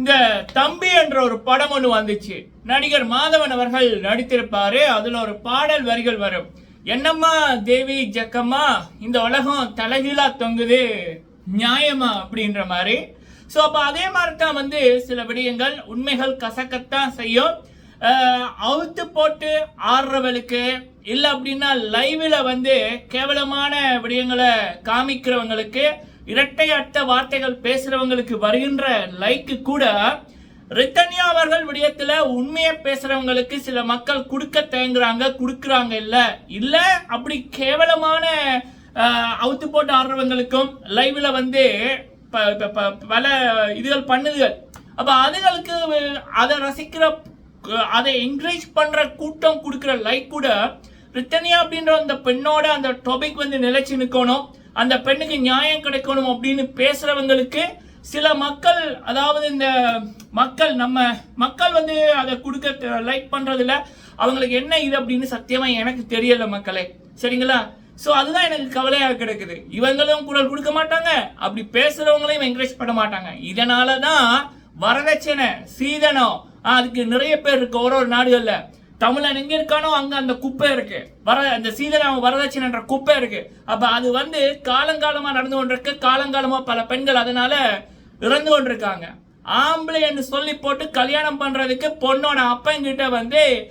இந்த தம்பி என்ற ஒரு படம் ஒன்று வந்துச்சு. நடிகர் மாதவன் அவர்கள் நடித்திருப்பாரு. அதுல ஒரு பாடல் வரிகள் வரும். என்னம்மா தேவி ஜக்கம்மா இந்த உலகம் தலைகீழா தொங்குது நியாயமா? அப்படின்ற மாதிரி. ஸோ அப்போ அதே மாதிரி தான் வந்து சில விடயங்கள் உண்மைகள் கசக்கத்தான் செய்யும். அவுத்து போட்டு ஆடுறவளுக்கு இல்லை அப்படின்னா லைவில் வந்து கேவலமான விடயங்களை காமிக்கிறவங்களுக்கு இரட்டை அட்ட வார்த்தைகள் பேசுறவங்களுக்கு வருகின்ற லைக்கு கூட ரித்தன்யா அவர்கள் விடயத்துல உண்மையை பேசுறவங்களுக்கு சில மக்கள் கொடுக்க தயங்குறாங்க கொடுக்குறாங்க இல்ல. இல்ல அப்படி கேவலமான அவுத்து போட்டு ஆடுறவங்களுக்கும் லைவ்ல வந்து ப- பல இதுகள் பண்ணுதுகள். அப்ப அதுகளுக்கு அதை ரசிக்கிற அதை என்கரேஜ் பண்ற கூட்டம் கொடுக்குற லைக் கூட ரித்தனியா அப்படின்ற அந்த பெண்ணோட அந்த டாபிக் வந்து நிலைச்சு நிற்கணும் அந்த பெண்ணுக்கு நியாயம் கிடைக்கணும் அப்படின்னு பேசுறவங்களுக்கு சில மக்கள் அதாவது இந்த மக்கள் நம்ம மக்கள் வந்து அதை கொடுக்க லைக் பண்றதுல அவங்களுக்கு என்ன இது அப்படின்னு சத்தியமா எனக்கு தெரியல மக்களே. சரிங்களா? ஸோ அதுதான் எனக்கு கவலையாக கிடைக்குது. இவங்களும் குரல் கொடுக்க மாட்டாங்க. அப்படி பேசுறவங்களையும் என்கரேஜ் பண்ண மாட்டாங்க. இதனால தான் வரதட்சணை சீதனம் அதுக்கு நிறைய பேர் இருக்கு. ஒரு ஒரு நாடுகளில். தமிழன் எங்க இருக்கானோ அங்க அந்த குப்பை இருக்கு. வர அந்த சீதராம வரதட்சணைன்ற குப்பை இருக்கு. அப்ப அது வந்து காலங்காலமா நடந்து கொண்டிருக்கு. காலங்காலமா பல பெண்கள் அதனால இறந்து கொண்டிருக்காங்க. ஆம்பளைன்னு சொல்லி போட்டு கல்யாணம் பண்றதுக்கு பொண்ணோட அப்பங்கிட்ட வந்து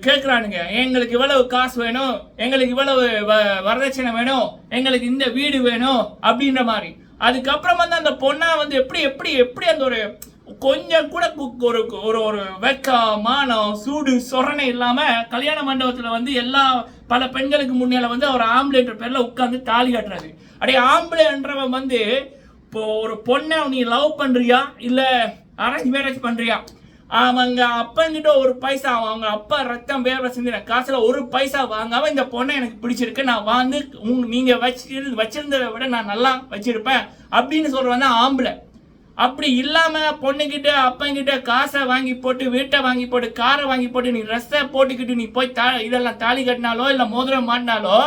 கேட்குறானுங்க எங்களுக்கு இவ்வளவு காசு வேணும். எங்களுக்கு இவ்வளவு வ- வரதட்சணை வேணும். எங்களுக்கு இந்த வீடு வேணும். அப்படின்ற மாதிரி. அதுக்கப்புறம் வந்து அந்த பொண்ணா வந்து எப்படி எப்படி எப்படி அந்த ஒரு கொஞ்சம் கூட ஒரு ஒரு ஒரு வெக்கம் மானம் சூடு சொரணை இல்லாம கல்யாண மண்டபத்துல வந்து எல்லா பல பெண்களுக்கு முன்னால வந்து அவர் ஆம்பளைன்ற பேர்ல உட்காந்து தாலி கட்டுறாரு. அப்படியே ஆம்பளைன்றவன் வந்து இப்போ ஒரு பொண்ணை நீ லவ் பண்றியா? இல்ல அரேஞ்ச் மேரேஜ் பண்றியா? அவங்க அப்பன்கிட்ட ஒரு பைசா அவங்க அப்பா ரத்தம் வேற சிந்தின காசுல ஒரு பைசா வாங்காம இந்த பொண்ணை எனக்கு பிடிச்சிருக்கு. நான் வந்து உங்க- நீங்க வச்சு வச்சிருந்ததை விட நான் நல்லா வச்சிருப்பேன் அப்படின்னு சொல்றவன் தான் ஆம்பளை. அப்படி இல்லாம பொண்ணுகிட்ட அப்பங்கிட்ட காசை வாங்கி போட்டு வீட்டை வாங்கி போட்டு காரை வாங்கி போட்டு நீ ட்ரெஸ்ஸை போட்டுக்கிட்டு நீ போய் தா இதெல்லாம் தாலி கட்டினாலோ இல்லை மோதிரம் மாட்டினாலோ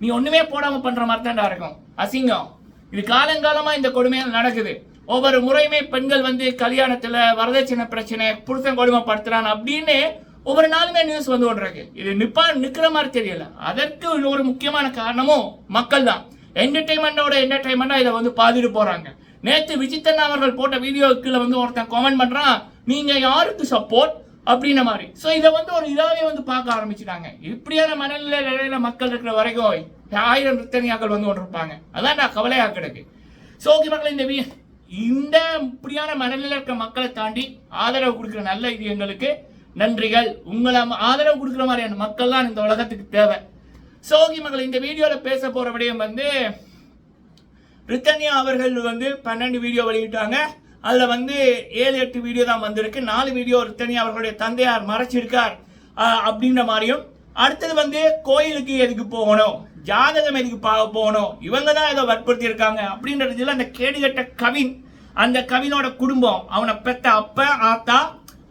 நீ ஒன்றுமே போடாமல் பண்ணுற மாதிரி தான்டா இருக்கும். அசிங்கம். இது காலங்காலமாக இந்த கொடுமையாக நடக்குது. ஒவ்வொரு முறையுமே பெண்கள் வந்து கல்யாணத்தில் வரதட்சணை பிரச்சனை புருஷன் கொடுமைப்படுத்துறான் அப்படின்னு ஒவ்வொரு நாளுமே நியூஸ் வந்து கொண்டிருக்கு இது நிப்பா நிற்கிற மாதிரி தெரியல. அதற்கு ஒரு முக்கியமான காரணமும் மக்கள் தான் என்டர்டைன்மெண்டோட என்டர்டைன்மெண்ட்டாக இதை வந்து பாதிட்டு போகிறாங்க நேற்று விஜித்தன் அவர்கள் போட்ட வீடியோக்குள்ள வந்து ஒருத்தன் கமெண்ட் பண்ணுறான் நீங்கள் யாருக்கு சப்போர்ட் அப்படின்ன மாதிரி. ஸோ இதை வந்து ஒரு இதாகவே வந்து பார்க்க ஆரம்பிச்சுட்டாங்க. இப்படியான மனநிலை நிலையில மக்கள் இருக்கிற வரைக்கும் ஆயிரம் நிறுத்தனியாக்கள் வந்து ஒன்று இருப்பாங்க அதான் நான் கவலையாக கிடக்கு. ஸோ ஓகே மக்கள் இந்த வீ- இந்த இப்படியான மனநிலை இருக்கிற மக்களை தாண்டி ஆதரவு கொடுக்குற நல்ல இது எங்களுக்கு. நன்றிகள். உங்களை ஆதரவு கொடுக்குற மாதிரியான மக்கள் தான் இந்த உலகத்துக்கு தேவை. சோ ஓகே மக்கள் இந்த வீடியோவில் பேச போகிற விடயம் வந்து பிரித்தானியா அவர்கள் வந்து பன்னெண்டு வீடியோ வெளியிட்டாங்க. அதில் வந்து ஏழு எட்டு வீடியோ தான் வந்திருக்கு. நாலு வீடியோ ரித்தன்யா அவர்களுடைய தந்தையார் மறைச்சிருக்கார் அப்படின்ற மாதிரியும். அடுத்தது வந்து கோயிலுக்கு எதுக்கு போகணும்? ஜாதகம் எதுக்கு பார்க்க போகணும்? இவங்க தான் ஏதோ வற்புறுத்தி இருக்காங்க அப்படின்றதுல அந்த கேடுகட்ட கவின் அந்த கவினோட குடும்பம் அவனை பெத்த அப்ப ஆத்தா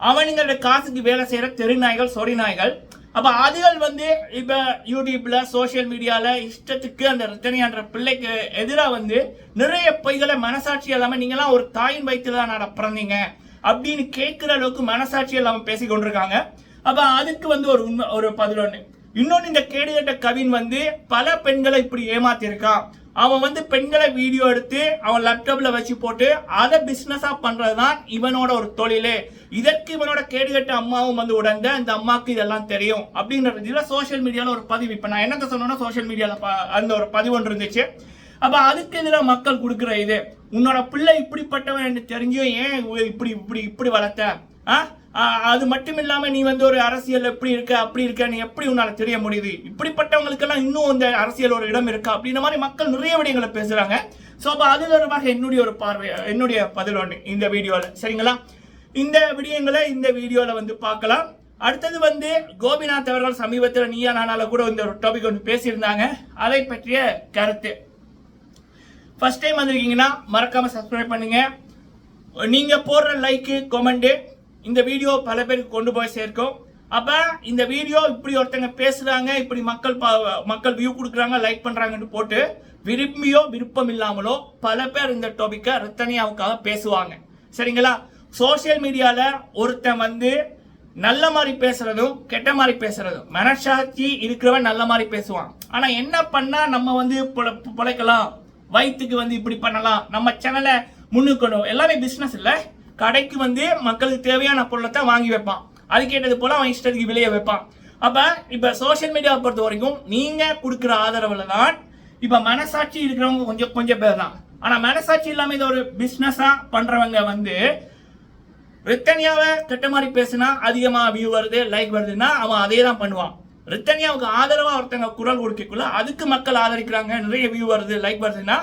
அவனுங்களோட காசுக்கு வேலை செய்கிற தெருநாய்கள் சொறி நாய்கள் அப்போ அதுகள் வந்து இப்போ யூடியூப்பில் சோஷியல் மீடியாவில் இஷ்டத்துக்கு அந்த ரத்தனியான்ற பிள்ளைக்கு எதிராக வந்து நிறைய பொய்களை மனசாட்சி இல்லாமல் நீங்களாம் ஒரு தாயின் வயிற்றுல தான் நட பிறந்தீங்க அப்படின்னு கேட்குற அளவுக்கு மனசாட்சி இல்லாமல் பேசி கொண்டிருக்காங்க. அப்போ அதுக்கு வந்து ஒரு உண்மை ஒரு பதிலொன்று இன்னொன்று இந்த கேடுகட்ட கவின் வந்து பல பெண்களை இப்படி ஏமாத்திருக்கான் அவன் வந்து பெண்களை வீடியோ எடுத்து அவன் லேப்டாப்ல வச்சு போட்டு அதை பிசினஸா பண்றதுதான் இவனோட ஒரு தொழிலே. இதற்கு இவனோட கேடுகட்ட அம்மாவும் வந்து உடந்த இந்த அம்மாக்கு இதெல்லாம் தெரியும் அப்படின்றதுல சோஷியல் மீடியால ஒரு பதிவு. இப்ப நான் என்னத்த சொன்னேன்னா சோஷியல் மீடியால அந்த ஒரு பதிவு ஒன்று இருந்துச்சு. அப்ப அதுக்கு எதிராக மக்கள் கொடுக்குற இது உன்னோட பிள்ளை இப்படிப்பட்டவன் என்று தெரிஞ்சும் ஏன் இப்படி இப்படி இப்படி வளர்த்த? ஆ? அது மட்டும் இல்லாம நீ வந்து ஒரு அரசியல் எப்படி இருக்க அப்படி இருக்க நீ எப்படி உன்னால தெரிய முடியுது? இப்படிப்பட்டவங்களுக்கெல்லாம் இன்னும் இந்த அரசியல் ஒரு இடம் இருக்கா? அப்படின்ற மாதிரி மக்கள் நிறைய விடயங்களை பேசுறாங்க. ஸோ அப்போ அது தொடர்பாக என்னுடைய ஒரு பார்வை என்னுடைய பதில் ஒன்று இந்த வீடியோவில் சரிங்களா? இந்த விடயங்களை இந்த வீடியோவில் வந்து பார்க்கலாம். அடுத்தது வந்து கோபிநாத் அவர்கள் சமீபத்தில் நீயா நானால கூட இந்த ஒரு டாபிக் ஒன்று பேசியிருந்தாங்க. அதை பற்றிய கருத்து. ஃபர்ஸ்ட் டைம் வந்திருக்கீங்கன்னா மறக்காம சப்ஸ்கிரைப் பண்ணுங்க. நீங்கள் போடுற லைக்கு கமெண்ட்டு இந்த வீடியோ பல பேருக்கு கொண்டு போய் சேர்க்கும். அப்போ இந்த வீடியோ இப்படி ஒருத்தங்க பேசுகிறாங்க இப்படி மக்கள் பா- மக்கள் வியூ கொடுக்குறாங்க லைக் பண்ணுறாங்கன்னு போட்டு விரும்பியோ விருப்பம் இல்லாமலோ பல பேர் இந்த டாபிக்கை ரத்தனியாவுக்காக பேசுவாங்க. சரிங்களா? சோஷியல் மீடியாவில் ஒருத்தன் வந்து நல்ல மாதிரி பேசுறதும் கெட்ட மாதிரி பேசுறதும் மனசாட்சி இருக்கிறவன் நல்ல மாதிரி பேசுவான். ஆனா என்ன பண்ணா நம்ம வந்து பொழ- பொழைக்கலாம்? வயிற்றுக்கு வந்து இப்படி பண்ணலாம்? நம்ம சேனலை முன்னுக்கணும். எல்லாமே பிசினஸ் இல்லை. கடைக்கு வந்து மக்களுக்கு தேவையான பொருளைத்தான் வாங்கி வைப்பான். அதுக்கேட்டது போல அவன் இஷ்டத்துக்கு விலைய வைப்பான். அப்ப இப்ப சோஷியல் மீடியாவை பொறுத்த வரைக்கும் நீங்க கொடுக்குற ஆதரவுல தான் இப்ப மனசாட்சி இருக்கிறவங்க கொஞ்சம் கொஞ்சம் பேர் தான். ஆனா மனசாட்சி இல்லாம இதை ஒரு பிசினஸா பண்றவங்க வந்து ரித்தனியாவை கெட்ட மாதிரி பேசினா அதிகமாக வியூ வருது லைக் வருதுன்னா அவன் அதே தான் பண்ணுவான். ரித்தனியாவுக்கு ஆதரவாக ஒருத்தங்க குரல் கொடுக்கக்குள்ள அதுக்கு மக்கள் ஆதரிக்கிறாங்க நிறைய வியூ வருது லைக் வருதுன்னா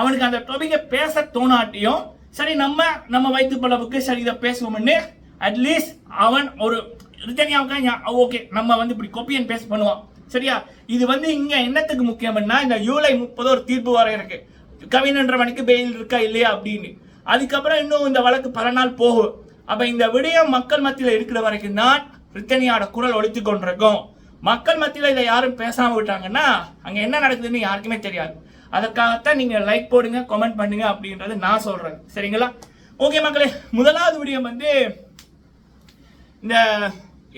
அவனுக்கு அந்த டாபிக்கை பேச தோணாட்டியும் சரி நம்ம நம்ம வைத்து பலவுக்கு சரி இதை பேசுவோம்னு அட்லீஸ்ட் அவன் ஒரு ரித்தனியாவுக்கு ஓகே நம்ம வந்து இப்படி கொப்பி அண்ட் பேஸ்ட் பண்ணுவான். சரியா? இது வந்து இங்க என்னத்துக்கு முக்கியம்னா இந்த ஜூலை முப்பது ஒரு தீர்ப்பு வர இருக்கு. கவினன்றவனுக்கு பெயில் இருக்கா இல்லையா அப்படின்னு. அதுக்கப்புறம் இன்னும் இந்த வழக்கு பல நாள் போகும். அப்ப இந்த விடயம் மக்கள் மத்தியில் இருக்கிற வரைக்கும் தான் ரித்தனியோட குரல் ஒழித்து கொண்டிருக்கும். மக்கள் மத்தியில் இதை யாரும் பேசாம விட்டாங்கன்னா அங்க என்ன நடக்குதுன்னு யாருக்குமே தெரியாது. அதற்காகத்தான் நீங்க லைக் போடுங்க கமெண்ட் பண்ணுங்க அப்படின்றது நான் சொல்றேன். சரிங்களா? ஓகே மக்களே முதலாவது விடயம் வந்து இந்த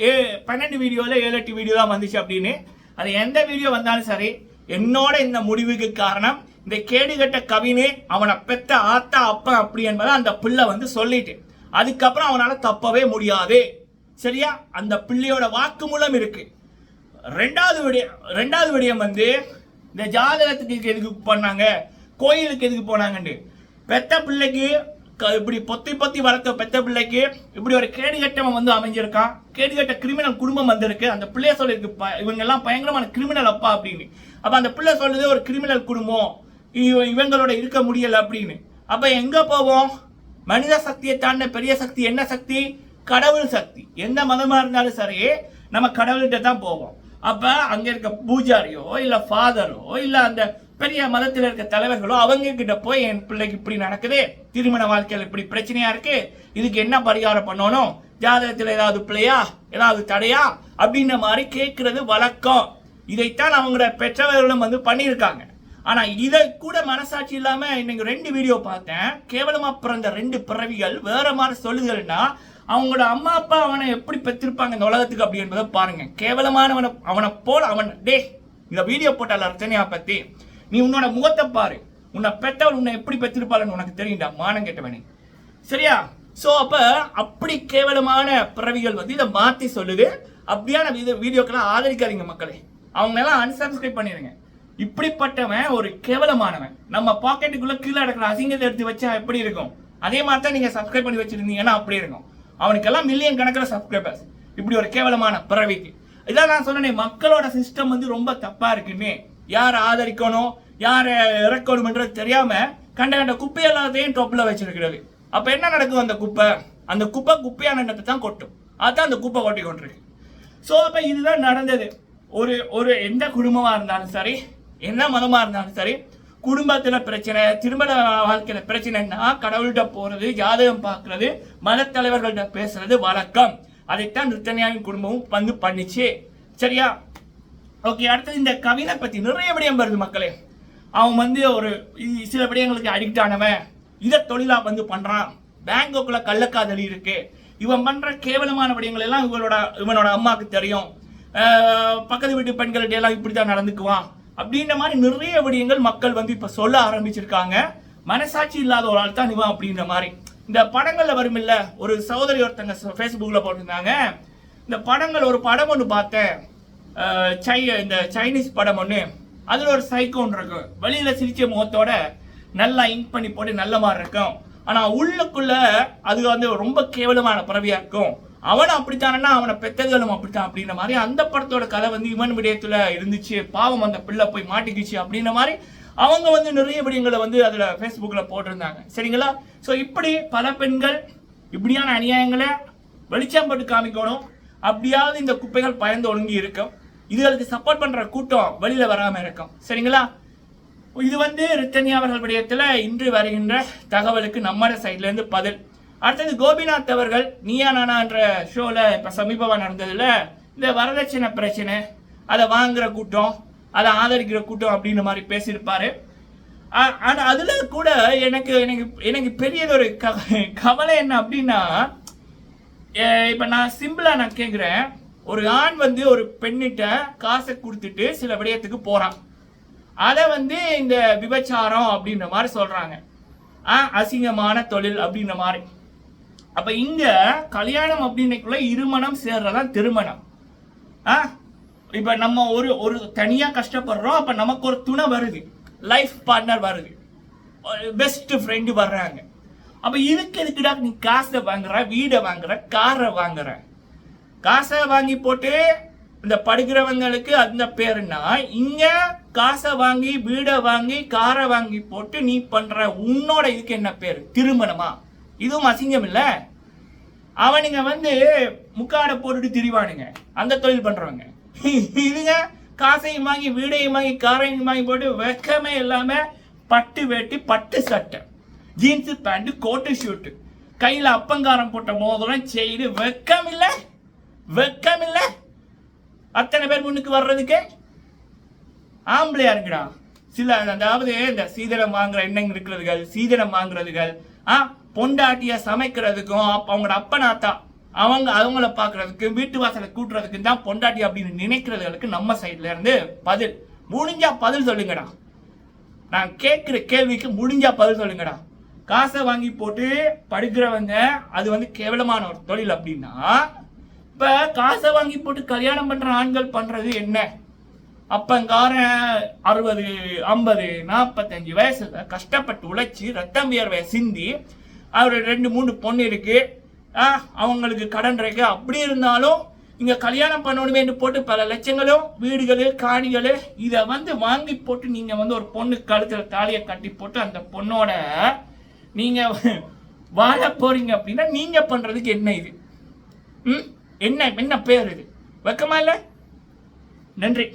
ஏ பன்னெண்டு வீடியோவில் ஏழு எட்டு வீடியோ தான் வந்துச்சு அப்படின்னு. அது எந்த வீடியோ வந்தாலும் சரி என்னோட இந்த முடிவுக்கு காரணம் இந்த கேடுகட்ட கவினே அவனை பெத்த ஆத்தா அப்பா அப்படி என்பதை அந்த பிள்ளை வந்து சொல்லிட்டு அதுக்கப்புறம் அவனால் தப்பவே முடியாது. சரியா? அந்த பிள்ளையோட வாக்குமூலம் இருக்கு. ரெண்டாவது விடயம் ரெண்டாவது விடயம் வந்து இந்த ஜாதகத்துக்கு எதுக்கு பண்ணாங்க? கோயிலுக்கு எதுக்கு போனாங்கன்னு பெத்த பிள்ளைக்கு க- இப்படி பொத்தி பொத்தி வளர்த்த பெத்த பிள்ளைக்கு இப்படி ஒரு கேடுகட்டம் வந்து அமைஞ்சிருக்கான். கேடுகட்ட கிரிமினல் குடும்பம் வந்திருக்கு. அந்த பிள்ளைய சொல்லிருக்கு இவங்க எல்லாம் பயங்கரமான கிரிமினல் அப்பா அப்படின்னு. அப்ப அந்த பிள்ளை சொல்றது ஒரு கிரிமினல் குடும்பம். இவ- இவங்களோட இருக்க முடியல அப்படின்னு. அப்ப எங்க போவோம்? மனித சக்தியை தாண்ட பெரிய சக்தி என்ன சக்தி? கடவுள் சக்தி. எந்த மதமா இருந்தாலும் சரி நம்ம கடவுள்கிட்ட தான் போவோம். அப்போ அங்கே இருக்க பூஜாரியோ இல்லை ஃபாதரோ இல்லை அந்த பெரிய மதத்தில் இருக்க தலைவர்களோ அவங்க கிட்ட போய் என் பிள்ளைக்கு இப்படி நடக்குது? திருமண வாழ்க்கையில் இப்படி பிரச்சனையா இருக்கு? இதுக்கு என்ன பரிகாரம் பண்ணணும்? ஜாதகத்தில் ஏதாவது பிள்ளையா ஏதாவது தடையா? அப்படின்ற மாதிரி கேட்கறது வழக்கம். இதைத்தான் அவங்களோட பெற்றவர்களும் வந்து பண்ணியிருக்காங்க. ஆனா இதை கூட மனசாட்சி இல்லாம இன்னைக்கு ரெண்டு வீடியோ பார்த்தேன். கேவலமா பிறந்த ரெண்டு பிறவிகள் வேற மாதிரி சொல்லுதல்னா அவங்களோட அம்மா அப்பா அவனை எப்படி பெற்றிருப்பாங்க இந்த உலகத்துக்கு அப்படி என்பதை பாருங்க. கேவலமானவனை அவனை போல் அவன் டே இந்த வீடியோ போட்டால ரச்சனையா பத்தி நீ உன்னோட முகத்தை பாரு. உன்னை பெற்றவன் உன்னை எப்படி பெற்றிருப்பாள்னு உனக்கு தெரியும்டா மானம் கேட்டவனே. சரியா? ஸோ அப்ப அப்படி கேவலமான பிறவிகள் வந்து இதை மாத்தி சொல்லுது. அப்படியான வீடியோக்கெல்லாம் ஆதரிக்காதீங்க மக்களே. அவங்க எல்லாம் அன்சப்ஸ்கிரைப் பண்ணிடுங்க இப்படிப்பட்டவன் ஒரு கேவலமானவன். நம்ம பாக்கெட்டுக்குள்ள கீழே நடக்கிற அசிங்கத்தை எடுத்து வச்சா எப்படி இருக்கும்? அதே மாதிரி தான் நீங்க சப்ஸ்கிரைப் பண்ணி வச்சிருந்தீங்கன்னா அப்படி இருக்கும். அவனுக்கெல்லாம் மில்லியன் கணக்கில் சப்ஸ்கிரைபர்ஸ் இப்படி ஒரு கேவலமான பிறவிக்கு. இதான் நான் சொன்னேன் மக்களோட சிஸ்டம் வந்து ரொம்ப தப்பா இருக்குன்னு. யாரை ஆதரிக்கணும் யாரை இறக்கணும்ன்றது தெரியாம கண்ட கண்ட குப்பை எல்லாத்தையும் டொப்பில் வச்சிருக்கிறது. அப்போ என்ன நடக்கும் அந்த குப்பை? அந்த குப்பை குப்பையான எண்ணத்தை தான் கொட்டும். அதுதான் அந்த குப்பை கொட்டி கொண்டிருக்கு. ஸோ அப்போ இதுதான் நடந்தது. ஒரு ஒரு எந்த குடும்பமாக இருந்தாலும் சரி என்ன மதமாக இருந்தாலும் சரி குடும்பத்தில் பிரச்சனை திருமண வாழ்க்கையில் பிரச்சனைன்னா கடவுள்கிட்ட போகிறது ஜாதகம் பார்க்கறது மதத்தலைவர்கள்ட்ட பேசுறது வழக்கம். அதைத்தான் நித்தனியாவின் குடும்பமும் வந்து பண்ணிச்சு. சரியா? ஓகே அடுத்தது இந்த கவினை பற்றி நிறைய விடயம் வருது மக்களே. அவன் வந்து ஒரு சில விடயங்களுக்கு அடிக்ட் ஆனவன். இதை தொழிலாக வந்து பண்ணுறான் பேங்காக்குள்ள கள்ளக்காதலி இருக்கு. இவன் பண்ணுற கேவலமான விடயங்கள் எல்லாம் இவனோட இவனோட அம்மாவுக்கு தெரியும். பக்கத்து வீட்டு பெண்கள்கிட்ட எல்லாம் இப்படித்தான் நடந்துக்குவான். அப்படின்ற மாதிரி நிறைய விடயங்கள் மக்கள் வந்து இப்ப சொல்ல ஆரம்பிச்சிருக்காங்க. மனசாட்சி இல்லாத ஒரு ஆள் தான் இவன் அப்படின்ற மாதிரி. இந்த படங்கள்ல வரும் இல்ல ஒரு சகோதரி ஒருத்தங்க ஃபேஸ்புக்கில் போட்டிருந்தாங்க. இந்த படங்கள் ஒரு படம் ஒன்று பார்த்தேன். சை இந்த சைனீஸ் படம் ஒன்று அதில் ஒரு சைக்கோ ஒன்று இருக்கும் வெளியில் சிரிச்ச முகத்தோட நல்லா இங்க் பண்ணி போட்டு நல்ல மாதிரி இருக்கும். ஆனால் உள்ளுக்குள்ள அது வந்து ரொம்ப கேவலமான பறவையாக இருக்கும். அவன் அப்படித்தானா அவனை பெத்தர்களும் அப்படித்தான் அப்படின்ற மாதிரி அந்த படத்தோட கதை வந்து இவன் விடயத்தில் இருந்துச்சு. பாவம் அந்த பிள்ளை போய் மாட்டிக்கிச்சு அப்படின்ற மாதிரி அவங்க வந்து நிறைய விடயங்களை வந்து அதில் ஃபேஸ்புக்கில் போட்டிருந்தாங்க. சரிங்களா? ஸோ இப்படி பல பெண்கள் இப்படியான அநியாயங்களை வெளிச்சம் போட்டு காமிக்கணும். அப்படியாவது இந்த குப்பைகள் பயந்து ஒழுங்கி இருக்கும். இதுகளுக்கு சப்போர்ட் பண்ணுற கூட்டம் வெளியில் வராமல் இருக்கும். சரிங்களா? இது வந்து ரித்தனியா அவர்கள் விடயத்தில் இன்று வருகின்ற தகவலுக்கு நம்மட சைட்லேருந்து பதில். அடுத்தது கோபிநாத் அவர்கள் நீயா நானான்ற ஷோவில் இப்போ சமீபமாக நடந்ததில் இந்த வரதட்சணை பிரச்சனை அதை வாங்குகிற கூட்டம் அதை ஆதரிக்கிற கூட்டம் அப்படின்ற மாதிரி பேசியிருப்பார். ஆனால் அதில் கூட எனக்கு எனக்கு எனக்கு பெரியதொரு க- கவலை என்ன அப்படின்னா இப்போ நான் சிம்பிளாக நான் கேட்குறேன் ஒரு ஆண் வந்து ஒரு பெண்ணிட்ட காசை கொடுத்துட்டு சில விடயத்துக்கு போகிறான் அதை வந்து இந்த விபச்சாரம் அப்படின்ற மாதிரி சொல்கிறாங்க ஆ அசிங்கமான தொழில் அப்படின்ற மாதிரி. அப்ப இங்க கல்யாணம் அப்படின்னக்குள்ள இருமணம் சேர்றதா திருமணம். ஆ? இப்ப நம்ம ஒரு ஒரு தனியா கஷ்டப்படுறோம் அப்ப நமக்கு ஒரு துணை வருது. லைஃப் பார்ட்னர் வருது. பெஸ்ட் ஃப்ரெண்டு வர்றாங்க. அப்ப இதுக்கு எதுக்குடா நீ காசை வாங்குற வீடை வாங்குற காரை வாங்குற? காசை வாங்கி போட்டு இந்த படுகிறவங்களுக்கு அந்த பேருனா இங்க காசை வாங்கி வீடை வாங்கி காரை வாங்கி போட்டு நீ பண்ற உன்னோட இதுக்கு என்ன பேர்? திருமணமா? இதுவும் அசிங்கம் இல்லை அவனுங்க வந்து முக்காடை போட்டுட்டு திரிவானுங்க. அந்த தொழில் பண்ணுறவங்க இதுங்க காசையும் வாங்கி வீடையும் வாங்கி காரையும் வாங்கி போட்டு வெக்கமே இல்லாமல் பட்டு வேட்டி பட்டு சட்டை ஜீன்ஸு பேண்ட் கோட்டு ஷூட்டு. கையில் அப்பங்காரம் போட்ட மோதிரம் செய்து வெக்கம் இல்லை வெக்கம் இல்லை அத்தனை பேர் முன்னுக்கு வர்றதுக்கு. ஆம்பளையா இருக்குடா. சில அதாவது இந்த சீதனம் வாங்குற எண்ணம் இருக்கிறதுகள் சீதனம் வாங்குறதுகள் ஆ? பொண்டாட்டிய சமைக்கிறதுக்கும் அப்ப அவங்களோட அப்பனாத்தா அவங்க அவங்கள பாக்குறதுக்கு வீட்டு வாசலை கூட்டுறதுக்கு தான் பொண்டாட்டி அப்படின்னு நினைக்கிறதுகளுக்கு நம்ம சைட்ல இருந்து பதில். முடிஞ்சா பதில் சொல்லுங்கடா. நான் கேட்குற கேள்விக்கு முடிஞ்சா பதில் சொல்லுங்கடா. காசை வாங்கி போட்டு படுக்கிறவங்க அது வந்து கேவலமான ஒரு தொழில் அப்படின்னா இப்ப காசை வாங்கி போட்டு கல்யாணம் பண்ற ஆண்கள் பண்றது என்ன? அப்பங்காரன் அறுபது ஐம்பது நாற்பத்தஞ்சு வயசுல கஷ்டப்பட்டு உழைச்சி ரத்தம் வியர்வை சிந்தி அவர் ரெண்டு மூணு பொண்ணு இருக்கு. ஆ, அவங்களுக்கு கடன் இருக்கு. அப்படி இருந்தாலும் இங்க கல்யாணம் பண்ணணுமேன்னு போட்டு பல லட்சங்களும் வீடுகளு காணிகளு இதை வந்து வாங்கி போட்டு நீங்க வந்து ஒரு பொண்ணு கழுத்துல தாலியை கட்டி போட்டு அந்த பொண்ணோட நீங்க வாழ போறீங்க அப்படின்னா நீங்க பண்றதுக்கு என்ன இது? ம்? என்ன என்ன பேர் இது? வெக்கமா இல்லை? நன்றி.